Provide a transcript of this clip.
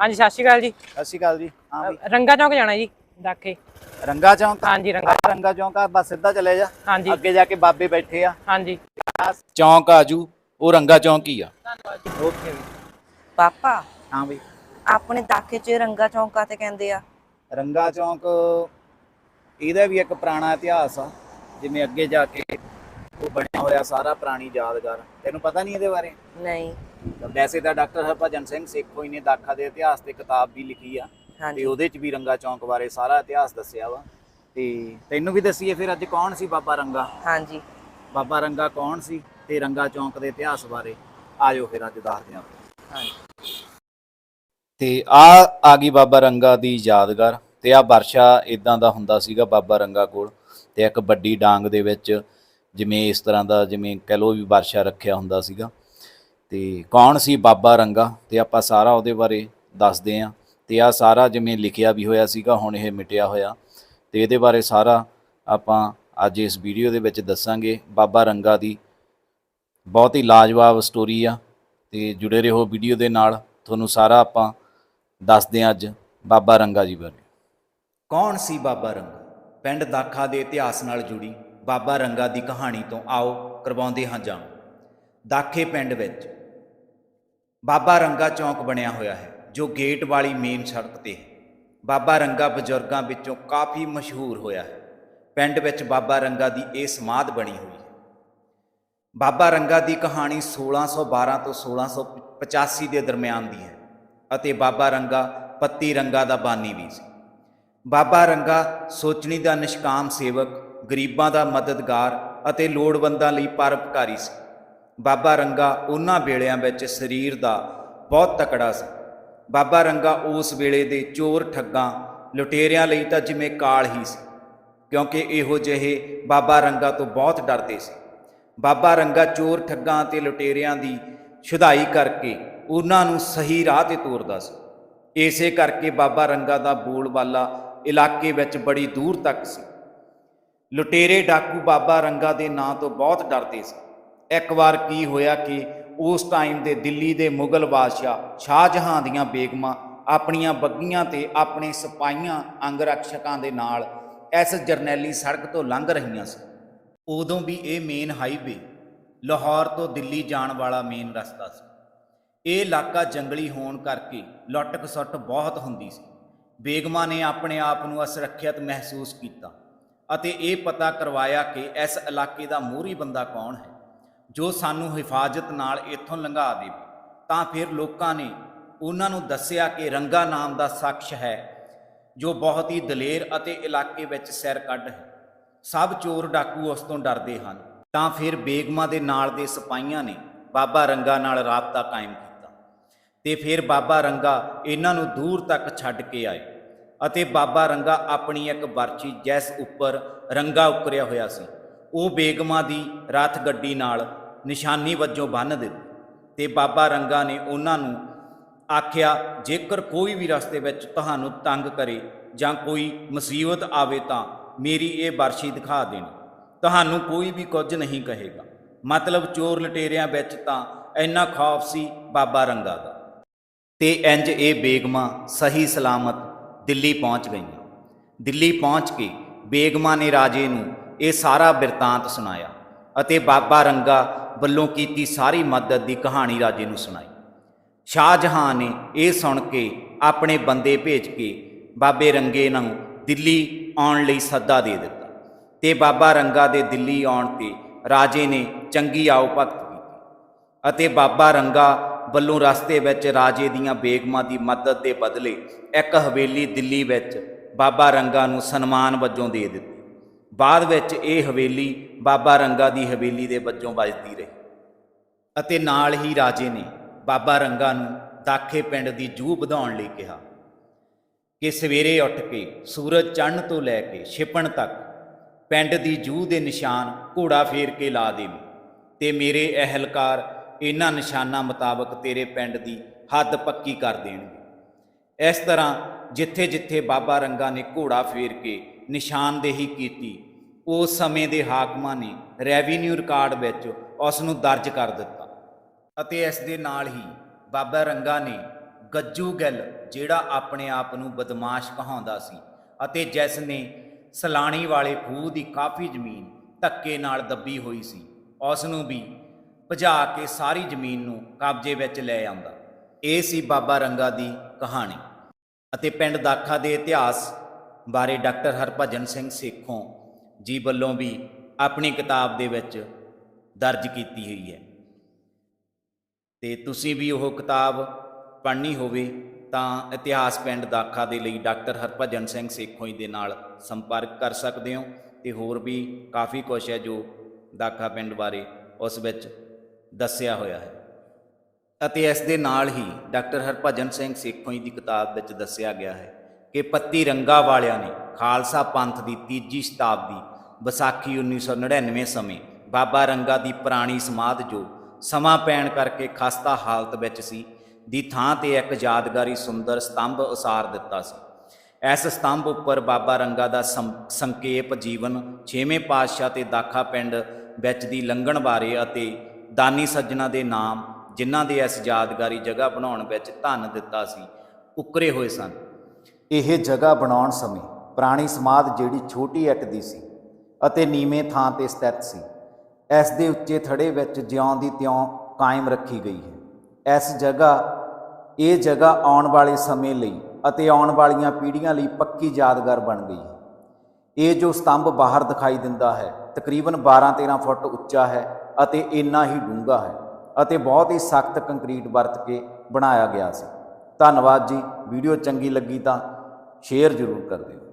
ਹਾਂਜੀ ਸਤਿ ਸ਼੍ਰੀ ਅਕਾਲ ਜੀ। ਸਤਿ ਸ਼੍ਰੀ ਅਕਾਲ ਜੀ। ਹਾਂ ਰੰਗਾ ਚੌਂਕ ਜਾਣਾ ਜੀ ਦਾਖੇ। ਰੰਗਾ ਚੌਂਕ ਹਾਂਜੀ ਰੰਗਾ ਰੰਗਾ ਚੌਂਕ ਆ ਬਸ ਸਿੱਧਾ ਚਲੇ ਜਾ। ਹਾਂਜੀ। ਅੱਗੇ ਜਾ ਕੇ ਬਾਬੇ ਬੈਠੇ ਆ। ਹਾਂਜੀ। ਚੌਂਕ ਆਜੂ ਉਹ ਰੰਗਾ ਚੌਂਕ ਹੀ ਆ। ਓਕੇ ਪਾਪਾ ਹਾਂ ਵੀ। ਆਪਣੇ ਦਾਖੇ 'ਚ ਰੰਗਾ ਚੌਂਕਾ ਤੇ ਕਹਿੰਦੇ ਆ? ਰੰਗਾ ਚੌਂਕ ਇਹਦਾ ਵੀ ਇੱਕ ਪੁਰਾਣਾ ਇਤਿਹਾਸ ਆ ਜਿਵੇਂ ਅੱਗੇ ਜਾ ਕੇ ਉਹ ਬਣਿਆ ਹੋਇਆ ਸਾਰਾ ਪੁਰਾਣੀ ਯਾਦਗਾਰ। ਤੈਨੂੰ ਪਤਾ ਨਹੀਂ ਇਹਦੇ ਬਾਰੇ? ਨਹੀਂ। ਵੈਸੇ ਤਾਂ ਡਾਕਟਰ ਹਰਭਜਨ ਸਿੰਘ ਸੇਖੋਂ ਹੀ ਨੇ ਦਾਖਾ ਦੇ ਇਤਿਹਾਸ ਤੇ ਕਿਤਾਬ ਵੀ ਲਿਖੀ ਆ। ਤੇ ਉਹਦੇ ਚ ਵੀ ਰੰਗਾ ਚੌਂਕ ਬਾਰੇ ਸਾਰਾ ਇਤਿਹਾਸ ਦੱਸਿਆ ਵਾ। ਤੇ ਤੈਨੂੰ ਵੀ ਦੱਸੀਏ ਫਿਰ ਅੱਜ ਕੌਣ ਸੀ ਬਾਬਾ ਰੰਗਾ? ਹਾਂਜੀ। ਬਾਬਾ ਰੰਗਾ ਕੌਣ ਸੀ ਤੇ ਰੰਗਾ ਚੌਂਕ ਦੇ ਇਤਿਹਾਸ ਬਾਰੇ ਆਜੋ ਫਿਰ ਅੱਜ ਦੱਸਦੇ ਹਾਂ ਹਾਂਜੀ। ਤੇ ਆ ਆ ਗਈ ਬਾਬਾ ਰੰਗਾ ਦੀ ਯਾਦਗਾਰ ਤੇ ਆ ਵਰਸ਼ਾ ਇਦਾਂ ਦਾ ਹੁੰਦਾ ਸੀਗਾ ਬਾਬਾ ਰੰਗਾ ਕੋਲ ਤੇ ਇੱਕ ਵੱਡੀ ਡਾਂਗ ਦੇ ਵਿੱਚ ਜਿਵੇਂ ਇਸ ਤਰ੍ਹਾਂ ਦਾ ਜਿਵੇਂ ਕਹ ਲੋ ਵੀ ਵਰਸ਼ਾ ਰੱਖਿਆ ਹੁੰਦਾ ਸੀਗਾ। ਤੇ ਕੌਣ ਸੀ ਬਾਬਾ ਰੰਗਾ? ਤੇ ਆਪਾਂ ਸਾਰਾ ਉਹਦੇ ਬਾਰੇ ਦੱਸਦੇ ਆਂ। ਤੇ ਆ ਸਾਰਾ ਜਿਵੇਂ ਲਿਖਿਆ ਵੀ ਹੋਇਆ ਸੀਗਾ, ਹੁਣ ਇਹ ਮਿਟਿਆ ਹੋਇਆ। ਤੇ ਇਹਦੇ ਬਾਰੇ ਸਾਰਾ ਆਪਾਂ ਅੱਜ ਇਸ ਵੀਡੀਓ ਦੇ ਵਿੱਚ ਦੱਸਾਂਗੇ। ਬਾਬਾ ਰੰਗਾ ਦੀ ਬਹੁਤ ਹੀ ਲਾਜਵਾਬ ਸਟੋਰੀ ਆ ਤੇ ਜੁੜੇ ਰਹੋ ਵੀਡੀਓ ਦੇ ਨਾਲ। ਤੁਹਾਨੂੰ ਸਾਰਾ ਆਪਾਂ ਦੱਸਦੇ ਹਾਂ ਅੱਜ ਬਾਬਾ ਰੰਗਾ ਜੀ ਬਾਰੇ। ਕੌਣ ਸੀ ਬਾਬਾ ਰੰਗਾ? ਪਿੰਡ ਦਾਖਾ ਦੇ ਇਤਿਹਾਸ ਨਾਲ ਜੁੜੀ ਬਾਬਾ ਰੰਗਾ ਦੀ ਕਹਾਣੀ ਤੋਂ ਆਓ ਕਰਵਾਉਂਦੇ ਹਾਂ ਜਾਣ। ਦਾਖੇ ਪਿੰਡ ਵਿੱਚ ਬਾਬਾ ਰੰਗਾ ਚੌਂਕ ਬਣਿਆ ਹੋਇਆ ਹੈ, ਜੋ ਗੇਟ ਵਾਲੀ ਮੇਨ ਸੜਕ ਤੇ ਹੈ। ਬਾਬਾ ਰੰਗਾ ਬਜ਼ੁਰਗਾਂ ਵਿੱਚੋਂ ਕਾਫੀ ਮਸ਼ਹੂਰ ਹੋਇਆ ਹੈ। ਪਿੰਡ ਵਿੱਚ ਬਾਬਾ ਰੰਗਾ ਦੀ ਇਹ ਸਮਾਧ ਬਣੀ ਹੋਈ ਹੈ। ਬਾਬਾ ਰੰਗਾ ਦੀ ਕਹਾਣੀ 1612 ਤੋਂ 1685 ਦੇ ਦਰਮਿਆਨ ਦੀ ਹੈ ਅਤੇ ਬਾਬਾ ਰੰਗਾ ਪੱਤੀ ਰੰਗਾ ਦਾ ਬਾਨੀ ਵੀ ਸੀ। ਬਾਬਾ ਰੰਗਾ ਸੋਚਣੀ ਦਾ ਨਿਸ਼ਕਾਮ ਸੇਵਕ, ਗਰੀਬਾਂ ਦਾ ਮਦਦਗਾਰ ਅਤੇ ਲੋੜਵੰਦਾਂ ਲਈ ਪਰਉਪਕਾਰੀ ਸੀ। ਬਾਬਾ ਰੰਗਾ ਉਹਨਾਂ ਵੇਲਿਆਂ ਵਿੱਚ ਸਰੀਰ ਦਾ ਬਹੁਤ ਤਕੜਾ ਸੀ। ਬਾਬਾ ਰੰਗਾ ਉਸ ਵੇਲੇ ਦੇ ਚੋਰ ਠੱਗਾਂ ਲੁਟੇਰਿਆਂ ਲਈ ਤਾਂ ਜਿਵੇਂ ਕਾਲ ਹੀ ਸੀ, ਕਿਉਂਕਿ ਇਹੋ ਜਿਹੇ ਬਾਬਾ ਰੰਗਾ ਤੋਂ ਬਹੁਤ ਡਰਦੇ ਸੀ। ਬਾਬਾ ਰੰਗਾ ਚੋਰ ਠੱਗਾਂ ਤੇ ਲੁਟੇਰਿਆਂ ਦੀ ਛੁਦਾਈ ਕਰਕੇ ਉਹਨਾਂ ਨੂੰ ਸਹੀ ਰਾਹ ਤੇ ਤੋਰਦਾ ਸੀ। ਇਸੇ ਕਰਕੇ ਬਾਬਾ ਰੰਗਾ ਦਾ ਬੋਲਬਾਲਾ ਇਲਾਕੇ ਵਿੱਚ ਬੜੀ ਦੂਰ ਤੱਕ ਸੀ। ਲੁਟੇਰੇ ਡਾਕੂ ਬਾਬਾ ਰੰਗਾ ਦੇ ਨਾਂ ਤੋਂ ਬਹੁਤ ਡਰਦੇ ਸੀ। ਇੱਕ ਵਾਰ ਕੀ ਹੋਇਆ ਕਿ ਉਸ ਟਾਈਮ ਦੇ ਦਿੱਲੀ ਦੇ ਮੁਗਲ ਬਾਦਸ਼ਾਹ ਸ਼ਾਹਜਹਾਂ ਦੀਆਂ ਬੇਗਮਾਂ ਆਪਣੀਆਂ ਬੱਗੀਆਂ ਤੇ ਆਪਣੇ ਸਿਪਾਹੀਆਂ ਅੰਗਰਖਸ਼ਕਾਂ ਦੇ ਨਾਲ ਇਸ ਜਰਨੈਲੀ ਸੜਕ ਤੋਂ ਲੰਘ ਰਹੀਆਂ ਸੀ। ਉਦੋਂ ਵੀ ਇਹ ਮੇਨ ਹਾਈਵੇ ਲਾਹੌਰ ਤੋਂ ਦਿੱਲੀ ਜਾਣ ਵਾਲਾ ਮੇਨ ਰਸਤਾ ਸੀ। ਇਹ ਇਲਾਕਾ ਜੰਗਲੀ ਹੋਣ ਕਰਕੇ ਲੁੱਟ ਖਸੁੱਟ ਬਹੁਤ ਹੁੰਦੀ ਸੀ। ਬੇਗਮਾਂ ਨੇ ਆਪਣੇ ਆਪ ਨੂੰ ਅਸੁਰੱਖਿਅਤ ਮਹਿਸੂਸ ਕੀਤਾ ਅਤੇ ਇਹ ਪਤਾ ਕਰਵਾਇਆ ਕਿ ਇਸ ਇਲਾਕੇ ਦਾ ਮੋਹਰੀ ਬੰਦਾ ਕੌਣ ਹੈ। ਜੋ ਸਾਨੂੰ ਹਿਫਾਜ਼ਤ ਨਾਲ ਇੱਥੋਂ ਲੰਘਾ ਦੇਵੇ, ਤਾਂ ਫਿਰ ਲੋਕਾਂ ਨੇ ਉਹਨਾਂ ਨੂੰ ਦੱਸਿਆ ਕਿ ਰੰਗਾ ਨਾਮ ਦਾ ਸ਼ਖਸ ਹੈ, ਜੋ ਬਹੁਤ ਹੀ ਦਲੇਰ ਅਤੇ ਇਲਾਕੇ ਵਿੱਚ ਸੈਰ ਕੱਢ ਹੈ। ਸਭ ਚੋਰ ਡਾਕੂ ਉਸ ਤੋਂ ਡਰਦੇ ਹਨ। ਤਾਂ ਫਿਰ ਬੇਗਮਾਂ ਦੇ ਨਾਲ ਦੇ ਸਿਪਾਹੀਆਂ ਨੇ ਬਾਬਾ ਰੰਗਾ ਨਾਲ ਰਾਬਤਾ ਕਾਇਮ ਕੀਤਾ। ਤੇ ਫਿਰ ਬਾਬਾ ਰੰਗਾ ਇਹਨਾਂ ਨੂੰ ਦੂਰ ਤੱਕ ਛੱਡ ਕੇ ਆਏ ਅਤੇ ਬਾਬਾ ਰੰਗਾ ਆਪਣੀ ਇੱਕ ਬਰਛੀ ਜੈਸ ਉੱਪਰ ਰੰਗਾ ਉਕਰਿਆ ਹੋਇਆ ਸੀ। ਉਹ ਬੇਗਮਾਂ ਦੀ ਰਥ ਗੱਡੀ ਨਾਲ ਨਿਸ਼ਾਨੀ ਵਜੋਂ ਬੰਨ੍ਹ ਦਿੱਤੀ ਤੇ ਬਾਬਾ ਰੰਗਾ ਨੇ ਉਹਨਾਂ ਨੂੰ ਆਖਿਆ, ਜੇਕਰ ਕੋਈ ਵੀ ਰਸਤੇ ਵਿੱਚ ਤੁਹਾਨੂੰ ਤੰਗ ਕਰੇ ਜਾਂ ਕੋਈ ਮੁਸੀਬਤ ਆਵੇ ਤਾਂ ਮੇਰੀ ਇਹ ਬਰਸ਼ੀ ਦਿਖਾ ਦੇਣੀ। ਤੁਹਾਨੂੰ ਕੋਈ ਵੀ ਕੁਝ ਨਹੀਂ ਕਹੇਗਾ। ਮਤਲਬ ਚੋਰ ਲਟੇਰਿਆਂ ਵਿੱਚ ਤਾਂ ਇੰਨਾ ਖੌਫ ਸੀ ਬਾਬਾ ਰੰਗਾ ਦਾ। ਤੇ ਇੰਜ ਇਹ ਬੇਗਮਾਂ ਸਹੀ ਸਲਾਮਤ ਦਿੱਲੀ ਪਹੁੰਚ ਗਈਆਂ। ਦਿੱਲੀ ਪਹੁੰਚ ਕੇ ਬੇਗਮਾਂ ਨੇ ਰਾਜੇ ਨੂੰ ਇਹ ਸਾਰਾ ਬਿਰਤਾਂਤ ਸੁਣਾਇਆ। ਅਤੇ ਬਾਬਾ ਰੰਗਾ ਵੱਲੋਂ ਕੀਤੀ ਸਾਰੀ ਮਦਦ ਦੀ ਕਹਾਣੀ ਰਾਜੇ ਨੂੰ ਸੁਣਾਈ। ਸ਼ਾਹ ਸ਼ਾਹਜਹਾਨ ਨੇ ਇਹ ਸੁਣ ਕੇ ਆਪਣੇ ਬੰਦੇ ਭੇਜ ਕੇ ਬਾਬੇ ਰੰਗੇ ਨੂੰ ਦਿੱਲੀ ਆਉਣ ਲਈ ਸੱਦਾ ਦੇ ਦਿੱਤਾ ਤੇ ਬਾਬਾ ਰੰਗਾ ਦੇ ਦਿੱਲੀ ਆਉਣ ਤੇ ਰਾਜੇ ਨੇ ਚੰਗੀ ਆਓ ਭਗਤ ਕੀਤੀ ਅਤੇ ਬਾਬਾ ਰੰਗਾ ਵੱਲੋਂ ਰਸਤੇ ਵਿੱਚ ਰਾਜੇ ਦੀਆਂ ਬੇਗਮਾਂ ਦੀ ਮਦਦ ਦੇ ਬਦਲੇ ਇੱਕ ਹਵੇਲੀ ਦਿੱਲੀ ਵਿੱਚ ਬਾਬਾ ਰੰਗਾ ਨੂੰ ਸਨਮਾਨ ਵਜੋਂ ਦੇ ਦਿੱਤਾ। ਬਾਅਦ ਵਿੱਚ ਇਹ ਹਵੇਲੀ ਬਾਬਾ ਰੰਗਾ ਦੀ ਹਵੇਲੀ ਦੇ ਵਜੋਂ ਵੱਜਦੀ ਰਹੀ ਅਤੇ ਨਾਲ ਹੀ ਰਾਜੇ ਨੇ ਬਾਬਾ ਰੰਗਾ ਨੂੰ ਦਾਖੇ ਪਿੰਡ ਦੀ ਜੂਹ ਵਧਾਉਣ ਲਈ ਕਿਹਾ ਕਿ ਸਵੇਰੇ ਉੱਠ ਕੇ ਸੂਰਜ ਚੜ੍ਹਨ ਤੋਂ ਲੈ ਕੇ ਛਿਪਣ ਤੱਕ ਪਿੰਡ ਦੀ ਜੂ ਦੇ ਨਿਸ਼ਾਨ ਘੋੜਾ ਫੇਰ ਕੇ ਲਾ ਦੇਵੀਂ ਤੇ ਮੇਰੇ ਅਹਿਲਕਾਰ ਇਹਨਾਂ ਨਿਸ਼ਾਨਾਂ ਮੁਤਾਬਕ ਤੇਰੇ ਪਿੰਡ ਦੀ ਹੱਦ ਪੱਕੀ ਕਰ ਦੇਣਗੇ। ਇਸ ਤਰ੍ਹਾਂ ਜਿੱਥੇ ਜਿੱਥੇ ਬਾਬਾ ਰੰਗਾ ਨੇ ਘੋੜਾ ਫੇਰ ਕੇ ਨਿਸ਼ਾਨਦੇਹੀ ਕੀਤੀ। ਉਸ ਸਮੇਂ ਦੇ ਹਾਕਮਾਂ ਨੇ ਰੈਵਨਿਊ ਰਿਕਾਰਡ ਵਿੱਚ ਉਸ ਨੂੰ ਦਰਜ ਕਰ ਦਿੱਤਾ ਅਤੇ ਇਸ ਦੇ ਨਾਲ ਹੀ ਬਾਬਾ ਰੰਗਾ ਨੇ ਗੱਜੂ ਗਿੱਲ, ਜਿਹੜਾ ਆਪਣੇ ਆਪ ਨੂੰ ਬਦਮਾਸ਼ ਕਹਾਉਂਦਾ ਸੀ ਅਤੇ ਜਿਸ ਨੇ ਸਲਾਣੀ ਵਾਲੇ ਖੂਹ ਦੀ ਕਾਫੀ ਜ਼ਮੀਨ ਧੱਕੇ ਨਾਲ ਦੱਬੀ ਹੋਈ ਸੀ, ਉਸ ਨੂੰ ਵੀ ਭਜਾ ਕੇ ਸਾਰੀ ਜ਼ਮੀਨ ਨੂੰ ਕਬਜ਼ੇ ਵਿੱਚ ਲੈ ਆਉਂਦਾ। ਇਹ ਸੀ ਬਾਬਾ ਰੰਗਾ ਦੀ ਕਹਾਣੀ ਅਤੇ ਪਿੰਡ ਦਾਖਾ ਦੇ ਇਤਿਹਾਸ ਬਾਰੇ ਡਾਕਟਰ ਹਰਭਜਨ ਸਿੰਘ ਸੇਖੋਂ ਜੀ ਵੱਲੋਂ ਵੀ ਆਪਣੀ ਕਿਤਾਬ ਦੇ ਵਿੱਚ ਦਰਜ ਕੀਤੀ ਹੋਈ ਹੈ। ਤੇ ਤੁਸੀਂ ਵੀ ਉਹ ਕਿਤਾਬ ਪੜ੍ਹਨੀ ਹੋਵੇ ਤਾਂ ਇਤਿਹਾਸ ਪਿੰਡ ਦਾਖਾ ਦੇ ਲਈ ਡਾਕਟਰ ਹਰਭਜਨ ਸਿੰਘ ਸੇਖੋਂ ਜੀ ਦੇ ਨਾਲ ਸੰਪਰਕ ਕਰ ਸਕਦੇ ਹੋ ਤੇ ਹੋਰ ਵੀ ਕਾਫੀ ਕੁਝ ਹੈ ਜੋ ਦਾਖਾ ਪਿੰਡ ਬਾਰੇ ਉਸ ਵਿੱਚ ਦੱਸਿਆ ਹੋਇਆ ਹੈ। ਅਤੇ ਇਸ ਦੇ ਨਾਲ ਹੀ ਡਾਕਟਰ ਹਰਭਜਨ ਸਿੰਘ ਸੇਖੋਂ ਜੀ ਦੀ ਕਿਤਾਬ ਵਿੱਚ ਦੱਸਿਆ ਗਿਆ ਹੈ ਕਿ ਪੱਤੀ ਰੰਗਾ ਵਾਲਿਆਂ ਨੇ ਖਾਲਸਾ ਪੰਥ ਦੀ ਤੀਜੀ ਸ਼ਤਾਬਦੀ ਵਿਸਾਖੀ 1999 ਸਮੇਂ ਬਾਬਾ ਰੰਗਾ ਦੀ ਪੁਰਾਣੀ ਸਮਾਧ ਜੋ ਸਮਾਂ ਪੈਣ ਕਰਕੇ ਖਸਤਾ ਹਾਲਤ ਵਿੱਚ ਸੀ, ਦੀ ਥਾਂ ਤੇ ਇੱਕ ਯਾਦਗਾਰੀ ਸੁੰਦਰ ਸਤੰਭ ਉਸਾਰ ਦਿੱਤਾ ਸੀ। ਇਸ ਸਤੰਭ ਉੱਪਰ ਬਾਬਾ ਰੰਗਾ ਦਾ ਸੰ- ਸੰਖੇਪ ਜੀਵਨ ਛੇਵੇਂ ਪਾਤਸ਼ਾਹ ਤੇ ਦਾਖਾ ਪਿੰਡ ਵਿੱਚ ਦੀ ਲੰਘਣ ਬਾਰੇ ਅਤੇ ਦਾਨੀ ਸੱਜਣਾ ਦੇ ਨਾਮ, ਜਿਨ੍ਹਾਂ ਦੇ ਇਸ ਯਾਦਗਾਰੀ ਜਗ੍ਹਾ ਬਣਾਉਣ ਵਿੱਚ ਧੰਨ ਦਿੱਤਾ ਸੀ, ਉਕਰੇ ਹੋਏ ਸਨ। ਇਹ ਜਗ੍ਹਾ ਬਣਾਉਣ ਸਮੇਂ ਪੁਰਾਣੀ ਸਮਾਧ ਜਿਹੜੀ ਛੋਟੀ ਇੱਟ ਦੀ ਸੀ ਅਤੇ ਨੀਵੇਂ ਥਾਂ ਤੇ ਸਥਿਤ ਸੀ, ਇਸ ਦੇ ਉੱਚੇ ਥੜੇ ਵਿੱਚ ਜਿਉਂ ਦੀ ਤਿਉਂ ਕਾਇਮ ਰੱਖੀ ਗਈ ਹੈ। ਇਸ ਜਗ੍ਹਾ, ਇਹ ਜਗ੍ਹਾ ਆਉਣ ਵਾਲੇ ਸਮੇਂ ਲਈ ਅਤੇ ਆਉਣ ਵਾਲੀਆਂ ਪੀੜ੍ਹੀਆਂ ਲਈ ਪੱਕੀ ਯਾਦਗਾਰ ਬਣ ਗਈ ਹੈ। ਇਹ ਜੋ ਸਤੰਭ ਬਾਹਰ ਦਿਖਾਈ ਦਿੰਦਾ ਹੈ, ਤਕਰੀਬਨ 12-13 ਫੁੱਟ ਉੱਚਾ ਹੈ ਅਤੇ ਇੰਨਾ ਹੀ ਡੂੰਘਾ ਹੈ ਅਤੇ ਬਹੁਤ ਹੀ ਸਖਤ ਕੰਕਰੀਟ ਵਰਤ ਕੇ ਬਣਾਇਆ ਗਿਆ ਸੀ। ਧੰਨਵਾਦ ਜੀ, ਵੀਡੀਓ ਚੰਗੀ ਲੱਗੀ ਤਾਂ ਸ਼ੇਅਰ ਜ਼ਰੂਰ ਕਰ ਦਿਓ।